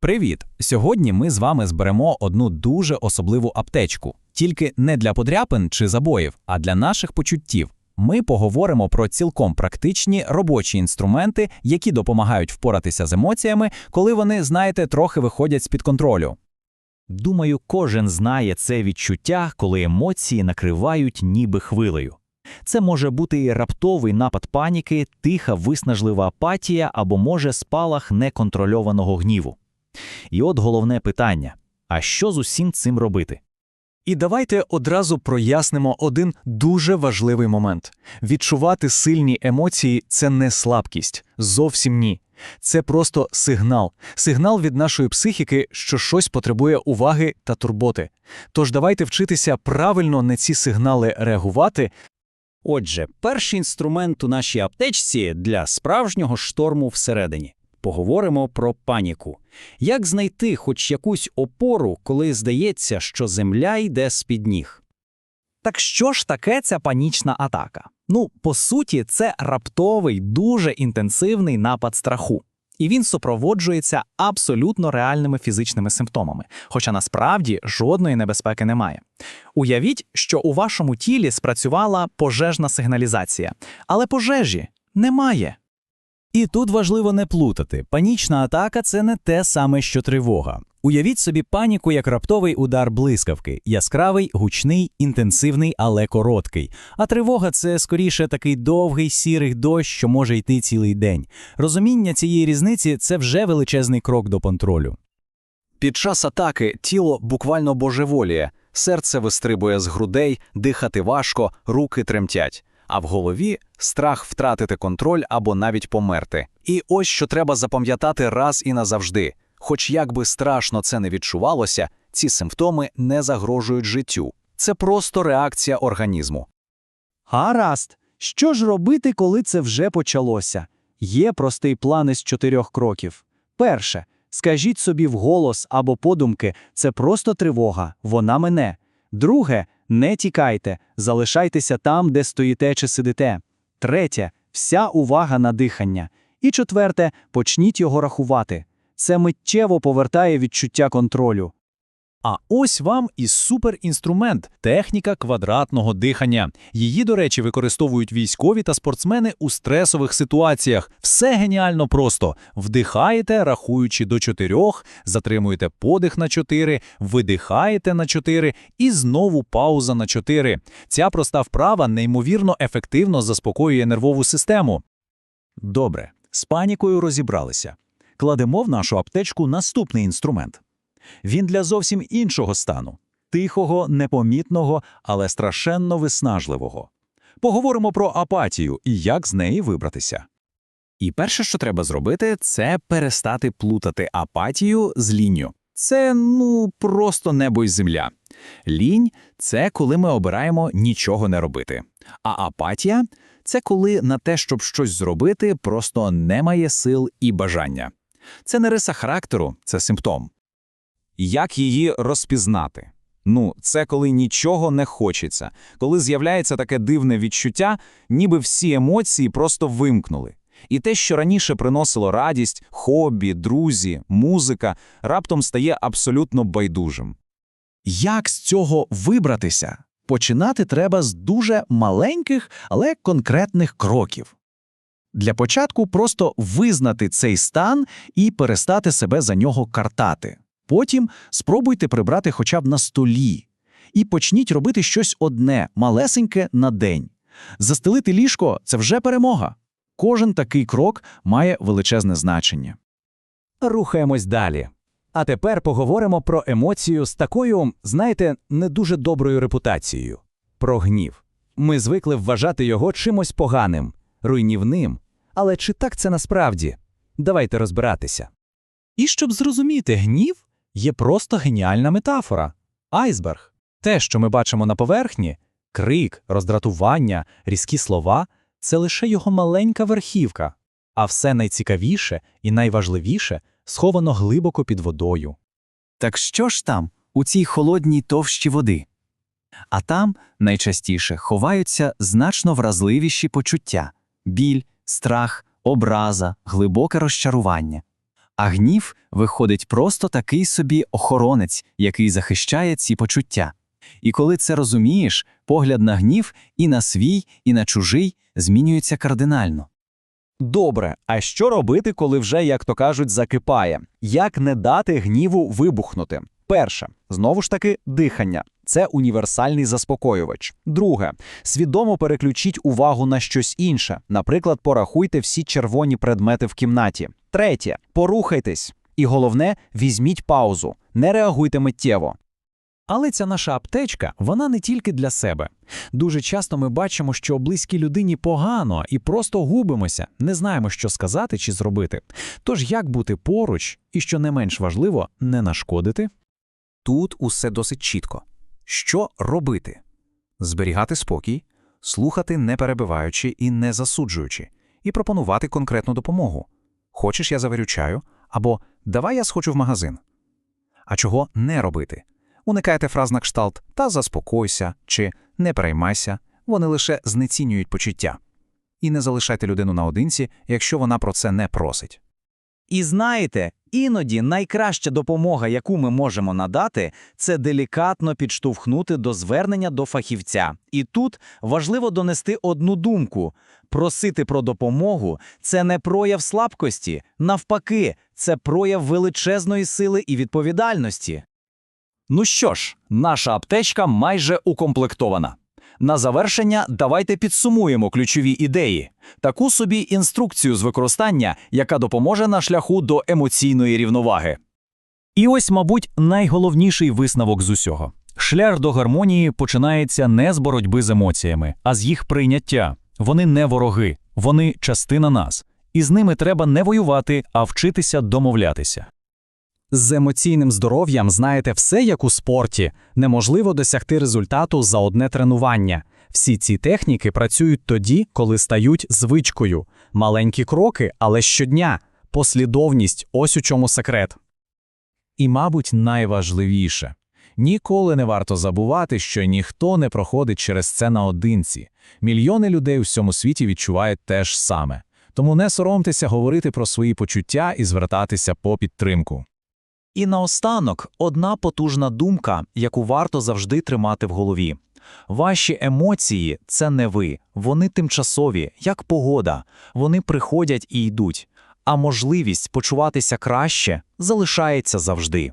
Привіт! Сьогодні ми з вами зберемо одну дуже особливу аптечку, тільки не для подряпин чи забоїв, а для наших почуттів. Ми поговоримо про цілком практичні робочі інструменти, які допомагають впоратися з емоціями, коли вони, знаєте, трохи виходять з-під контролю. Думаю, кожен знає це відчуття, коли емоції накривають ніби хвилею. Це може бути і раптовий напад паніки, тиха виснажлива апатія або може спалах неконтрольованого гніву. І от головне питання: а що з усім цим робити? І давайте одразу прояснимо один дуже важливий момент: відчувати сильні емоції це не слабкість, зовсім ні. Це просто сигнал, сигнал від нашої психіки, що щось потребує уваги та турботи. Тож давайте вчитися правильно на ці сигнали реагувати. Отже, перший інструмент у нашій аптечці для справжнього шторму всередині. Поговоримо про паніку. Як знайти хоч якусь опору, коли здається, що земля йде з-під ніг? Так що ж таке ця панічна атака? Ну, по суті, це раптовий, дуже інтенсивний напад страху. І він супроводжується абсолютно реальними фізичними симптомами, хоча насправді жодної небезпеки немає. Уявіть, що у вашому тілі спрацювала пожежна сигналізація, але пожежі немає. І тут важливо не плутати. Панічна атака це не те саме, що тривога. Уявіть собі паніку як раптовий удар блискавки, яскравий, гучний, інтенсивний, але короткий. А тривога це скоріше такий довгий сірий дощ, що може йти цілий день. Розуміння цієї різниці це вже величезний крок до контролю. Під час атаки тіло буквально божеволіє, серце вистрибує з грудей, дихати важко, руки тремтять. А в голові страх втратити контроль або навіть померти. І ось що треба запам'ятати раз і назавжди. Хоч як би страшно це не відчувалося, ці симптоми не загрожують життю. Це просто реакція організму. Гаразд. Що ж робити, коли це вже почалося? Є простий план із чотирьох кроків. Перше. Скажіть собі вголос або подумки, це просто тривога, вона мене. Друге, не тікайте, залишайтеся там, де стоїте чи сидите. Третє, вся увага на дихання. І четверте, почніть його рахувати. Це миттєво повертає відчуття контролю. А ось вам і суперінструмент – техніка квадратного дихання. Її, до речі, використовують військові та спортсмени у стресових ситуаціях. Все геніально просто. Вдихаєте, рахуючи до чотирьох, затримуєте подих на чотири, видихаєте на чотири і знову пауза на чотири. Ця проста вправа неймовірно ефективно заспокоює нервову систему. Добре, з панікою розібралися. Кладемо в нашу аптечку наступний інструмент. Він для зовсім іншого стану тихого, непомітного, але страшенно виснажливого. Поговоримо про апатію і як з неї вибратися. І перше, що треба зробити, це перестати плутати апатію з лінню. Це, ну, просто небо й земля. Лінь це коли ми обираємо нічого не робити. А апатія це коли на те, щоб щось зробити, просто немає сил і бажання. Це не риса характеру, це симптом. Як її розпізнати? Ну, це коли нічого не хочеться, коли з'являється таке дивне відчуття, ніби всі емоції просто вимкнули. І те, що раніше приносило радість, хобі, друзі, музика, раптом стає абсолютно байдужим. Як з цього вибратися? Починати треба з дуже маленьких, але конкретних кроків. Для початку просто визнати цей стан і перестати себе за нього картати. Потім спробуйте прибрати хоча б на столі. І почніть робити щось одне, малесеньке на день. Застелити ліжко це вже перемога. Кожен такий крок має величезне значення. Рухаємось далі. А тепер поговоримо про емоцію з такою, знаєте, не дуже доброю репутацією про гнів. Ми звикли вважати його чимось поганим, руйнівним. Але чи так це насправді? Давайте розбиратися. І щоб зрозуміти гнів, є просто геніальна метафора айсберг. Те, що ми бачимо на поверхні крик, роздратування, різкі слова це лише його маленька верхівка, а все найцікавіше і найважливіше сховано глибоко під водою. Так що ж там, у цій холодній товщі води? А там найчастіше ховаються значно вразливіші почуття біль, страх, образа, глибоке розчарування. А гнів виходить просто такий собі охоронець, який захищає ці почуття. І коли це розумієш, погляд на гнів і на свій, і на чужий змінюється кардинально. Добре, а що робити, коли вже, як то кажуть, закипає? Як не дати гніву вибухнути? Перше, знову ж таки, дихання. Це універсальний заспокоювач. Друге, свідомо переключіть увагу на щось інше. Наприклад, порахуйте всі червоні предмети в кімнаті. Третє, порухайтесь. І головне, візьміть паузу, не реагуйте миттєво. Але ця наша аптечка, вона не тільки для себе. Дуже часто ми бачимо, що близькій людині погано і просто губимося, не знаємо, що сказати чи зробити. Тож як бути поруч і, що не менш важливо, не нашкодити? Тут усе досить чітко. Що робити? Зберігати спокій, слухати не перебиваючи і не засуджуючи, і пропонувати конкретну допомогу. Хочеш, я заварю чаю? Або давай я схочу в магазин. А чого не робити? Уникайте фраз на кшталт та заспокойся чи не переймайся, вони лише знецінюють почуття. І не залишайте людину наодинці, якщо вона про це не просить. І знаєте, іноді найкраща допомога, яку ми можемо надати, це делікатно підштовхнути до звернення до фахівця. І тут важливо донести одну думку: просити про допомогу це не прояв слабкості, навпаки, це прояв величезної сили і відповідальності. Ну що ж, наша аптечка майже укомплектована. На завершення давайте підсумуємо ключові ідеї, таку собі інструкцію з використання, яка допоможе на шляху до емоційної рівноваги. І ось, мабуть, найголовніший висновок з усього. Шлях до гармонії починається не з боротьби з емоціями, а з їх прийняття. Вони не вороги, вони частина нас. І з ними треба не воювати, а вчитися домовлятися. З емоційним здоров'ям знаєте все як у спорті. Неможливо досягти результату за одне тренування. Всі ці техніки працюють тоді, коли стають звичкою. Маленькі кроки, але щодня. Послідовність ось у чому секрет. І, мабуть, найважливіше ніколи не варто забувати, що ніхто не проходить через це наодинці. Мільйони людей у всьому світі відчувають те ж саме. Тому не соромтеся говорити про свої почуття і звертатися по підтримку. І наостанок одна потужна думка, яку варто завжди тримати в голові. Ваші емоції це не ви, вони тимчасові, як погода, вони приходять і йдуть, а можливість почуватися краще залишається завжди.